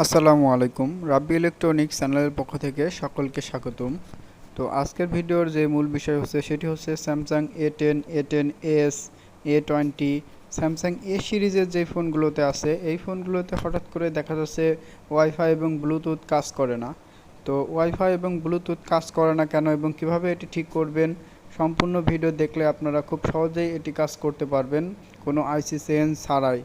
আসসালামু আলাইকুম। রাব্বি ইলেকট্রনিক্স চ্যানেলের পক্ষ থেকে সকলকে স্বাগতম। তো আজকের ভিডিওর যে মূল বিষয় হচ্ছে, সেটি হচ্ছে Samsung A ten A ten S A twenty Samsung A সিরিজের যে ফোনগুলোতে আছে, এই ফোনগুলোতে হঠাৎ করে দেখা যাচ্ছে ওয়াইফাই এবং ব্লুটুথ কাজ করে না। তো ওয়াইফাই এবং ব্লুটুথ কাজ করে না কেন এবং কীভাবে এটি ঠিক করবেন, সম্পূর্ণ ভিডিও দেখলে আপনারা খুব সহজেই এটি কাজ করতে পারবেন, কোনো আইসি চেঞ্জ ছাড়াই।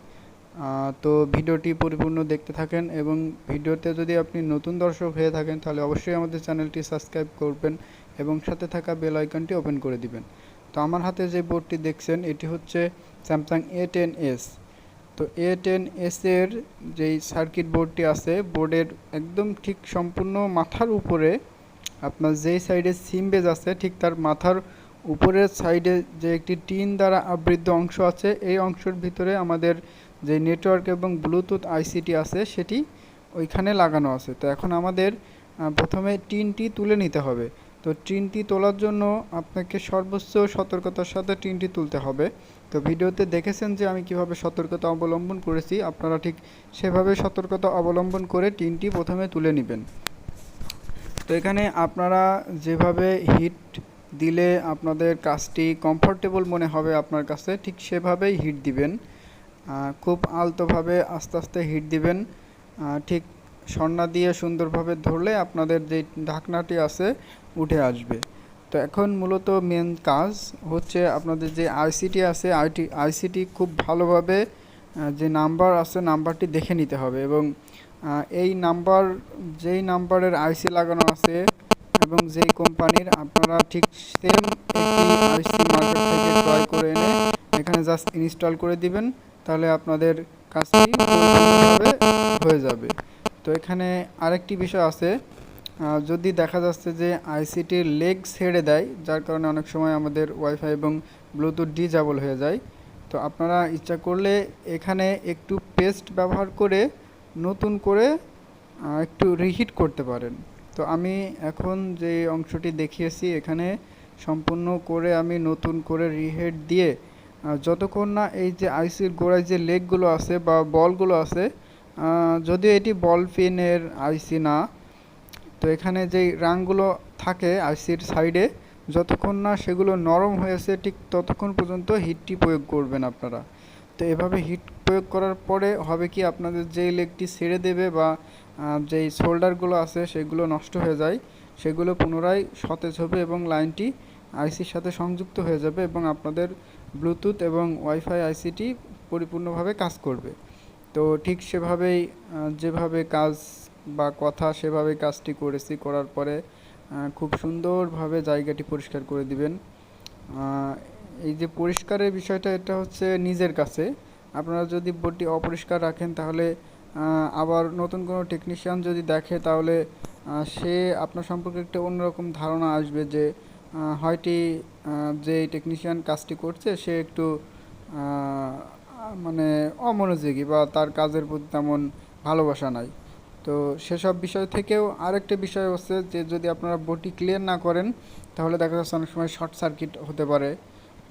তো ভিডিওটি পরিপূর্ণ দেখতে থাকেন এবং ভিডিওতে যদি আপনি নতুন দর্শক হয়ে থাকেন, তাহলে অবশ্যই আমাদের চ্যানেলটি সাবস্ক্রাইব করবেন এবং সাথে থাকা বেল আইকনটি ওপেন করে দিবেন। তো আমার হাতে যে বোর্ডটি দেখছেন, এটি হচ্ছে স্যামসাং এ টেন এস তো এ টেন এস এর যেই সার্কিট বোর্ডটি আছে বোর্ডের একদম ঠিক সম্পূর্ণ মাথার উপরে আপনার যেই সাইডে সিম বেজ আছে, ঠিক তার মাথার উপরের সাইডে যে একটি টিন দ্বারা আবৃত অংশ আছে, এই অংশের ভিতরে আমাদের যে নেটওয়ার্ক এবং ব্লুটুথ আইসিটি আছে, সেটি ওইখানে লাগানো আছে। তো এখন আমাদের প্রথমে টিনটি তুলে নিতে হবে। তো টিনটি তোলার জন্য আপনাকে সর্বোচ্চ সতর্কতার সাথে টিনটি তুলতে হবে। তো ভিডিওতে দেখেছেন যে আমি কীভাবে সতর্কতা অবলম্বন করেছি, আপনারা ঠিক সেভাবে সতর্কতা অবলম্বন করে টিনটি প্রথমে তুলে নেবেন। তো এখানে আপনারা যেভাবে হিট দিলে আপনাদের কাজটি কমফোর্টেবল মনে হবে আপনার কাছে, ঠিক সেভাবেই হিট দিবেন। খুব আলতোভাবে আস্তে আস্তে হিট দিবেন। ঠিক সন্না দিয়ে সুন্দরভাবে ধরলে আপনাদের যে ঢাকনাটি আছে, উঠে আসবে। তো এখন মূলত মেন কাজ হচ্ছে আপনাদের যে আইসিটি আছে আইটি আইসিটি খুব ভালোভাবে যে নাম্বার আছে, নাম্বারটি দেখে নিতে হবে এবং এই নাম্বার, যেই নাম্বারের আইসি লাগানো আছে এবং যেই কোম্পানির, আপনারা ঠিক সেম একটি আইসি মার্কেট থেকে ক্রয় করে জাস্ট ইনস্টল করে দিবেন, তাহলে আপনাদের কাজটি হয়ে যাবে। তো এখানে আরেকটি বিষয় আছে। যদি দেখা যাচ্ছে যে আইসিটির লেগ ছেড়ে দেয়, যার কারণে অনেক সময় আমাদের ওয়াইফাই এবং ব্লুটুথ ডিজেবল হয়ে যায়, তো আপনারা ইচ্ছা করলে এখানে একটু পেস্ট ব্যবহার করে নতুন করে একটু রিহিট করতে পারেন। তো আমি এখন যে অংশটি দেখিয়েছি, এখানে সম্পূর্ণ করে আমি নতুন করে রিহেড দিয়ে যতক্ষণ না এই যে আইসির গোড়ায় যে লেগগুলো আছে বা বলগুলো আছে যদিও এটি বল পিনের আইসি না, তো এখানে যেই রাংগুলো থাকে আইসির সাইডে, যতক্ষণ না সেগুলো নরম হয়েছে, ঠিক ততক্ষণ পর্যন্ত হিটটি প্রয়োগ করবেন আপনারা। তো এভাবে হিট প্রয়োগ করার পরে হবে কি আপনাদের যেই লেগটি ছেড়ে দেবে বা যেই শোল্ডারগুলো আছে সেগুলো নষ্ট হয়ে যায়, সেগুলো পুনরায় সতেজ হবে এবং লাইনটি আইসির সাথে সংযুক্ত হয়ে যাবে এবং আপনাদের ব্লুটুথ এবং ওয়াইফাই আইসিটি পরিপূর্ণভাবে কাজ করবে। তো ঠিক সেভাবেই যেভাবে কাজ বা কথা সেভাবেই কাজটি করেছি, করার পরে খুব সুন্দরভাবে জায়গাটি পরিষ্কার করে দিবেন। এই যে পরিষ্কারের বিষয়টা, এটা হচ্ছে নিজের কাছে। আপনারা যদি বোর্ডটি অপরিষ্কার রাখেন, তাহলে আবার নতুন কোনো টেকনিশিয়ান যদি দেখে, তাহলে সে আপনার সম্পর্কে একটা অন্যরকম ধারণা আসবে যে হয়টি যে টেকনিশিয়ান কাজটি করছে, সে একটু মানে অমনোযোগী বা তার কাজের প্রতি তেমন ভালোবাসা নাই। তো সেসব বিষয় থেকেও আরেকটা বিষয় হচ্ছে যে, যদি আপনারা বোর্ডটি ক্লিয়ার না করেন, তাহলে দেখা যাচ্ছে অনেক সময় শর্ট সার্কিট হতে পারে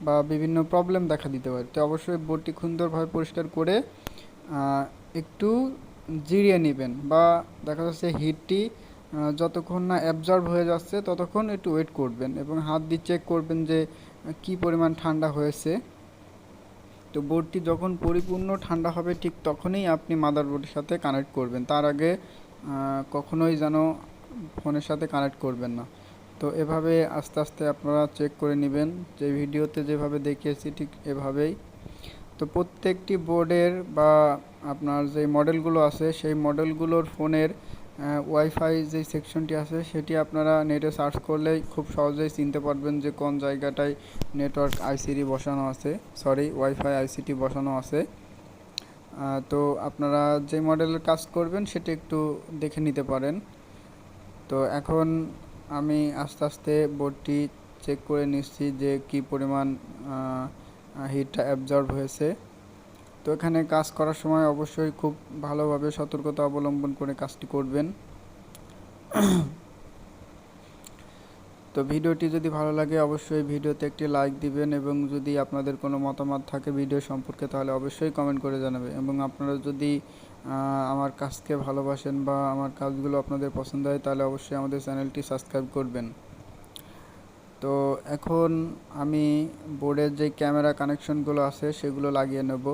বা বিভিন্ন প্রবলেম দেখা দিতে পারে। তো অবশ্যই বোর্ডটি সুন্দরভাবে পরিষ্কার করে একটু জিরিয়ে নেবেন বা দেখা যাচ্ছে হিটটি যতক্ষণ না অ্যাবজর্ব হয়ে যাচ্ছে, ততক্ষণ একটু ওয়েট করবেন এবং হাত দিয়ে চেক করবেন যে কি পরিমাণ ঠান্ডা হয়েছে। তো বোর্ডটি যখন পরিপূর্ণ ঠান্ডা হবে, ঠিক তখনই আপনি মাদারবোর্ডের সাথে কানেক্ট করবেন। তার আগে কখনোই যেন ফোনের সাথে কানেক্ট করবেন না। তো এভাবে আস্তে আস্তে আপনারা চেক করে নেবেন। যে ভিডিওতে যেভাবে দেখিয়েছি, ঠিক এভাবেই। তো প্রত্যেকটি বোর্ডের বা আপনার যে মডেলগুলো আছে, সেই মডেলগুলোর ফোনের ওয়াইফাই যে সেকশনটি আছে, সেটি আপনারা নেটে সার্চ করলেই খুব সহজেই চিনতে পারবেন যে কোন জায়গাটায় নেটওয়ার্ক আইসিটি বসানো আছে। সরি ওয়াইফাই আইসিটি বসানো আছে। তো আপনারা যে মডেলের কাজ করবেন, সেটি একটু দেখে নিতে পারেন। তো এখন আমি আস্তে আস্তে বোর্ডটি চেক করে নিচ্ছি যে কি পরিমাণ হিটটা অ্যাবজর্ব হয়েছে। তো এখানে কাজ করার সময় অবশ্যই খুব ভালোভাবে সতর্কতা অবলম্বন করে কাজটি করবেন। তো ভিডিওটি যদি ভালো লাগে অবশ্যই ভিডিওতে একটি লাইক দিবেন এবং যদি আপনাদের কোনো মতামত থাকে ভিডিও সম্পর্কে তাহলে অবশ্যই কমেন্ট করে জানাবে এবং আপনারা যদি আমার কাজকে ভালোবাসেন বা আমার কাজগুলো আপনাদের পছন্দ হয় তাহলে অবশ্যই আমাদের চ্যানেলটি সাবস্ক্রাইব করবেন। তো এখন আমি বোর্ডের যে ক্যামেরা কানেকশনগুলো আছে সেগুলো লাগিয়ে নেব।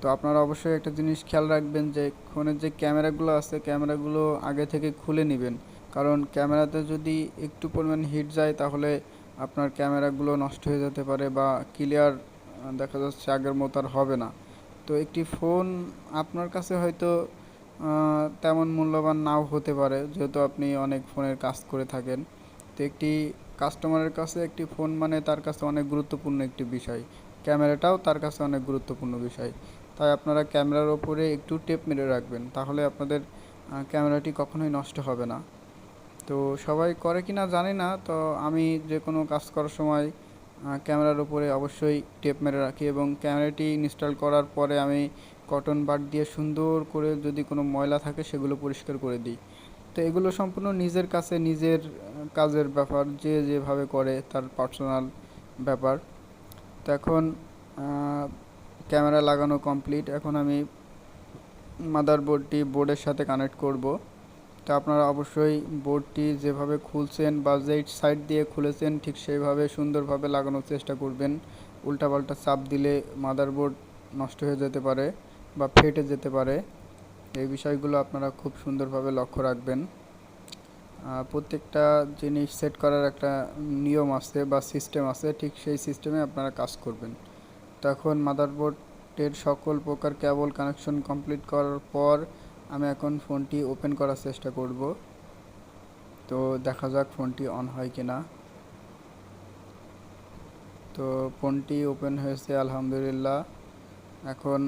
তো আপনারা অবশ্যই একটা জিনিস খেয়াল রাখবেন যে ফোনের যে ক্যামেরাগুলো আছে, ক্যামেরাগুলো আগে থেকে খুলে নেবেন। কারণ ক্যামেরাতে যদি একটু পরিমাণ হিট যায়, তাহলে আপনার ক্যামেরাগুলো নষ্ট হয়ে যেতে পারে বা ক্লিয়ার দেখা যাচ্ছে আগের মতো আর হবে না। তো একটি ফোন আপনার কাছে হয়তো তেমন মূল্যবান নাও হতে পারে, যেহেতু আপনি অনেক ফোনের কাজ করে থাকেন। তো একটি কাস্টমারের কাছে একটি ফোন মানে তার কাছে অনেক গুরুত্বপূর্ণ একটি বিষয়। ক্যামেরাটাও তার কাছে অনেক গুরুত্বপূর্ণ বিষয়। তাই আপনারা ক্যামেরার ওপরে একটু টেপ মেরে রাখবেন, তাহলে আপনাদের ক্যামেরাটি কখনোই নষ্ট হবে না। তো সবাই করে কি না জানি না, তো আমি যে কোনো কাজ করার সময় ক্যামেরার উপরে অবশ্যই টেপ মেরে রাখি এবং ক্যামেরাটি ইনস্টল করার পরে আমি কটন বাড দিয়ে সুন্দর করে যদি কোনো ময়লা থাকে সেগুলো পরিষ্কার করে দিই। তো এগুলো সম্পূর্ণ নিজের কাছে নিজের কাজের ব্যাপার, যে যেভাবে করে তার পার্সোনাল ব্যাপার। তো এখন ক্যামেরা লাগানো কমপ্লিট। এখন আমি মাদারবোর্ডটি বোর্ডের সাথে কানেক্ট করব। তো আপনারা অবশ্যই বোর্ডটি যেভাবে খুলছেন বা যেই সাইড দিয়ে খুলেছেন ঠিক সেইভাবে সুন্দরভাবে লাগানোর চেষ্টা করবেন। উল্টাপাল্টা চাপ দিলে মাদারবোর্ড নষ্ট হয়ে যেতে পারে বা ফেটে যেতে পারে। এই বিষয়গুলো আপনারা খুব সুন্দরভাবে লক্ষ্য রাখবেন। প্রত্যেকটা জিনিস সেট করার একটা নিয়ম আছে বা সিস্টেম আছে। ঠিক সেই সিস্টেমে আপনারা কাজ করবেন। তো এখন মাদারবোর্ডের সকল প্রকার কেবল কানেকশন কমপ্লিট করার পর আমি এখন ফোনটি ওপেন করার চেষ্টা করব। তো দেখা যাক ফোনটি অন হয় কি না তো ফোনটি ওপেন হয়েছে, আলহামদুলিল্লাহ। এখন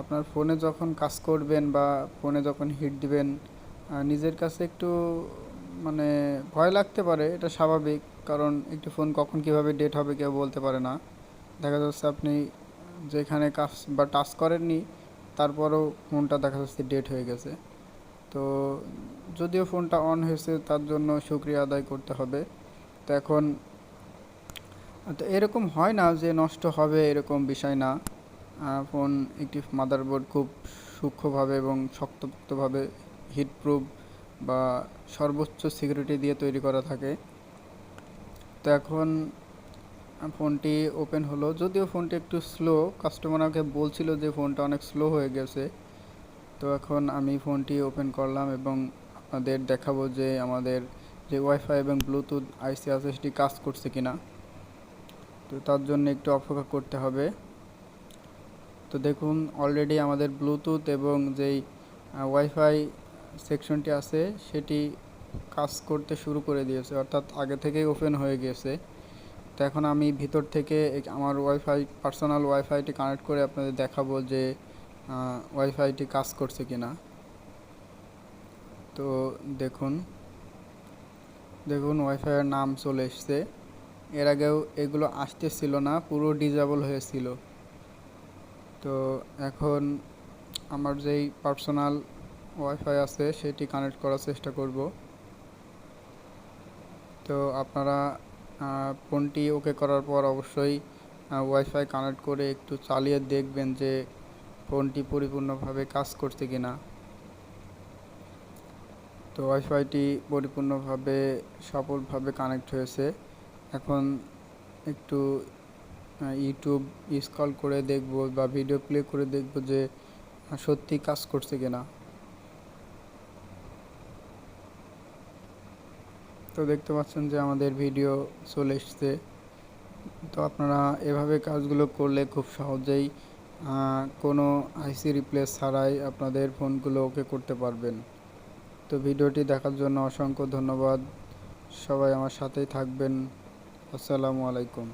আপনার ফোনে যখন কাজ করবেন বা ফোনে যখন হিট দিবেন নিজের কাছে একটু মানে ভয় লাগতে পারে, এটা স্বাভাবিক। কারণ একটি ফোন কখন কীভাবে ডেট হবে কেউ বলতে পারে না। দেখা যাচ্ছে আপনি যেখানে কাজ বা টাচ করেননি, তারপরেও ফোনটা দেখা যাচ্ছে ডেট হয়ে গেছে। তো যদিও ফোনটা অন হয়েছে, তার জন্য সুক্রিয়া আদায় করতে হবে। তো এখন, তো এরকম হয় না যে নষ্ট হবে এরকম বিষয় না। ফোন একটি মাদারবোর্ড খুব সূক্ষ্মভাবে এবং শক্তপোক্তভাবে হিটপ্রুফ বা সর্বোচ্চ সিকিউরিটি দিয়ে তৈরি করা থাকে। তো এখন ফোনটি ওপেন হলো। যদিও ফোনটি একটু স্লো কাস্টমার আমাকে বলছিল যে ফোনটা অনেক স্লো হয়ে গেছে। তো এখন আমি ফোনটি ওপেন করলাম এবং আপনাদের দেখাবো যে আমাদের যে ওয়াইফাই এবং ব্লুটুথ আইসি আছে সেটি কাজ করছে কিনা। তো তার জন্য একটু অপেক্ষা করতে হবে। তো দেখুন অলরেডি আমাদের ব্লুটুথ এবং যেই ওয়াইফাই সেকশনটি আছে, সেটি কাজ করতে শুরু করে দিয়েছে। অর্থাৎ আগে থেকেই ওপেন হয়ে গেছে। তো এখন আমি ভিতর থেকে আমার ওয়াইফাই পার্সোনাল ওয়াইফাইটি কানেক্ট করে আপনাদের দেখাবো যে ওয়াইফাইটি কাজ করছে কিনা। তো দেখুন দেখুন ওয়াইফাইয়ের নাম চলে এসছে। এর আগেও এগুলো আসতেছিল না, পুরো ডিজেবল হয়েছিল। তো এখন আমার যেই পার্সোনাল ওয়াইফাই আছে, সেটি কানেক্ট করার চেষ্টা করব। তো আপনারা ফোনটি ওকে করার পর অবশ্যই ওয়াইফাই কানেক্ট করে একটু চালিয়ে দেখবেন যে ফোনটি পরিপূর্ণভাবে কাজ করছে কি না তো ওয়াইফাইটি পরিপূর্ণভাবে সফলভাবে কানেক্ট হয়েছে। এখন একটু ইউটিউব স্কল করে দেখব বা ভিডিও প্লে করে দেখব যে সত্যি কাজ করছে কিনা। তো দেখতে পাচ্ছেন যে আমাদের ভিডিও চলে এসছে। তো আপনারা এভাবে কাজগুলো করলে খুব সহজেই কোনো আইসি রিপ্লেস ছাড়াই আপনাদের ফোনগুলো ওকে করতে পারবেন। তো ভিডিওটি দেখার জন্য অসংখ্য ধন্যবাদ। সবাই আমার সাথেই থাকবেন। আসসালামু আলাইকুম।